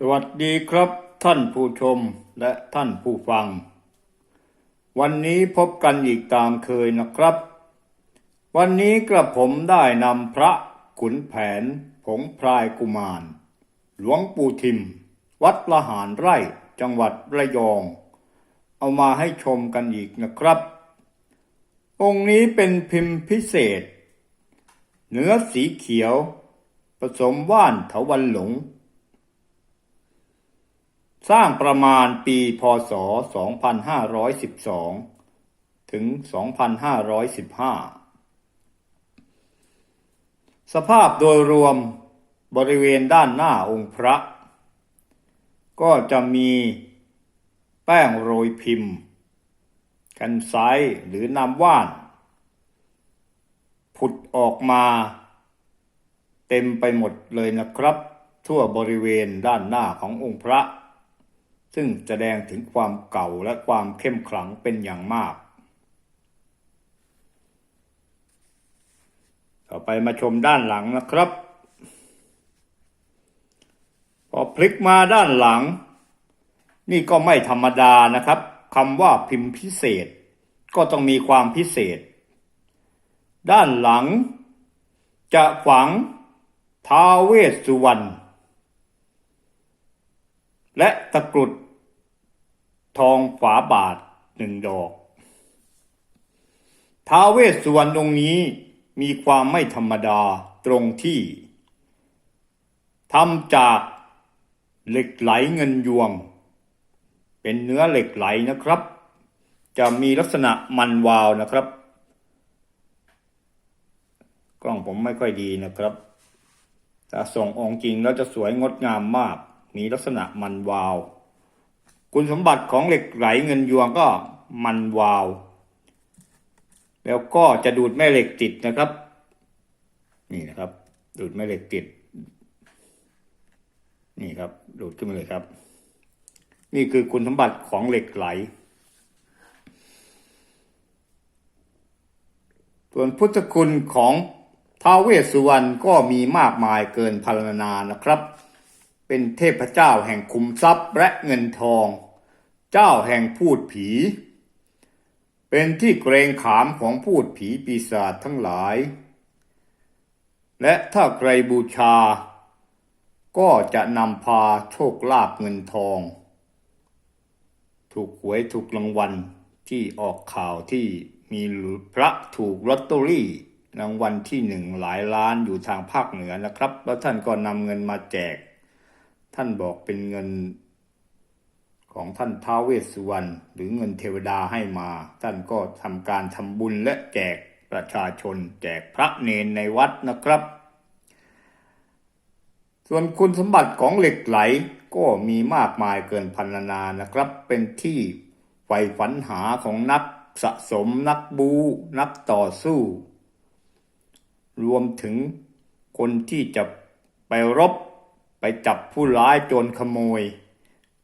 สวัสดีครับท่านผู้ชมและท่านผู้ฟัง วันนี้พบกันอีกตามเคยนะครับ วันนี้กระผมได้นำพระขุนแผนผงพรายกุมาร หลวงปู่ทิม วัดละหารไร่จังหวัดระยอง เอามาให้ชมกันอีกนะครับ องค์นี้เป็นพิมพ์พิเศษ เนื้อสีเขียว ผสมว่านเถาวันหลง สร้างประมาณปีพศ 2512 ถึง 2515 สภาพโดยรวมบริเวณด้านหน้าองค์พระ ก็จะมีแป้งโรยพิมพ์ กันไซหรือน้ำว่าน ผุดออกมา เต็มไปหมดเลยนะครับ ทั่วบริเวณด้านหน้าขององค์พระ ซึ่งแสดงถึงความเก่าและความเข้มขลังเป็นอย่างมาก ต่อไปมาชมด้านหลังนะครับ พอพลิกมาด้านหลัง นี่ก็ไม่ธรรมดานะครับคำว่าพิมพ์พิเศษ ก็ต้องมีความพิเศษ ด้านหลัง จะฝังท้าวเวสสุวรรณและตะกรุด ทองฝาบาทหนึ่งดอกท้าเวสสุวรรณองค์นี้มีความไม่ธรรมดาตรงที่ทำจากเหล็กไหลเงินยวง เป็นเนื้อเหล็กไหลนะครับ จะมีลักษณะมันวาวนะครับ กล้องผมไม่ค่อยดีนะครับถ้าส่งองค์จริงแล้วจะสวยงดงามมาก มีลักษณะมันวาว คุณสมบัติของเหล็กไหลเงินยวงก็มันวาว แล้วก็จะดูดแม่เหล็กติดนะครับ นี่นะครับ ดูดแม่เหล็กติด นี่ครับ ดูดขึ้นมาเลยครับ นี่คือคุณสมบัติของเหล็กไหล ส่วนพุทธคุณของท้าวเวสสุวรรณก็มีมากมายเกินพรรณนานะครับ เป็นเทพเจ้าแห่งคุมทรัพย์และเงินทอง เจ้าแห่งพูดผี เป็นที่เกรงขามของพูดผีปีศาจทั้งหลาย และถ้าใครบูชา ก็จะนำพาโชคลาภเงินทอง ถูกหวยถูกรางวัลที่ออกข่าวที่มีพระถูกลอตเตอรี่รางวัลที่หนึ่งหลายล้านอยู่ทางภาคเหนือนะครับ แล้วท่านก็นำเงินมาแจก ท่านบอกเป็นเงิน ของท่านท้าวเวสสุวรรณหรือเงินเทวดาให้มา ท่านก็ทำการทำบุญและแจกประชาชน แจกพระเนนในวัดนะครับ ส่วนคุณสมบัติของเหล็กไหลก็มีมากมายเกินพันนานะครับ เป็นที่ใฝ่ฝันหาของนักสะสมนักบูนักต่อสู้ รวมถึงคนที่จะไปรบไปจับผู้ร้ายโจรขโมย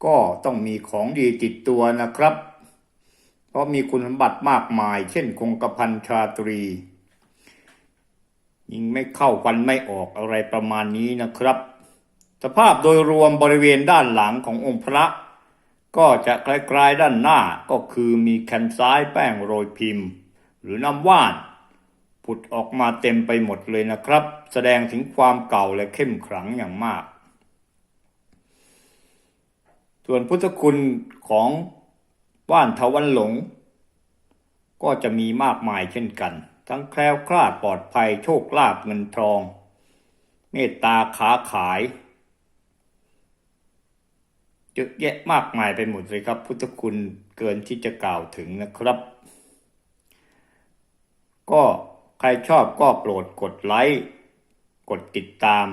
ก็ต้องมีของดีติดตัวนะครับ เพราะมีคุณสมบัติมากมาย เช่นคงกระพันชาตรี ยิงไม่เข้าฟันไม่ออกอะไรประมาณนี้นะครับ สภาพโดยรวมบริเวณด้านหลังขององค์พระ ก็จะคล้ายๆด้านหน้าก็คือมีแคนซ้ายแป้งโรยพิมพ์ หรือน้ำว่านผุดออกมาเต็มไปหมดเลยนะครับ แสดงถึงความเก่าและเข้มขลังอย่างมาก ส่วนพุทธคุณของว่านทวันหลง ก็จะมีมากมายเช่นกัน ทั้งแคล้วคลาดปลอดภัยโชคลาภเงินทอง เมตตาค้าขายเยอะแยะมากมายไปหมดเลยครับ พุทธคุณเกินที่จะกล่าวถึงนะครับ ก็ใครชอบก็โปรดกดไลค์กดติดตาม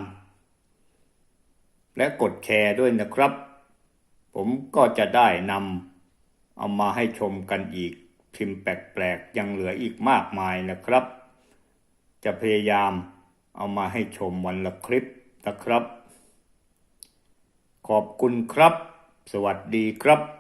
และกดแชร์ด้วยนะครับ ผมก็จะได้นำเอามาให้ชมกันอีกพิมพ์แปลกๆยังเหลืออีกมากมายนะครับ จะพยายามเอามาให้ชมวันละคลิปนะครับ ขอบคุณครับ สวัสดีครับ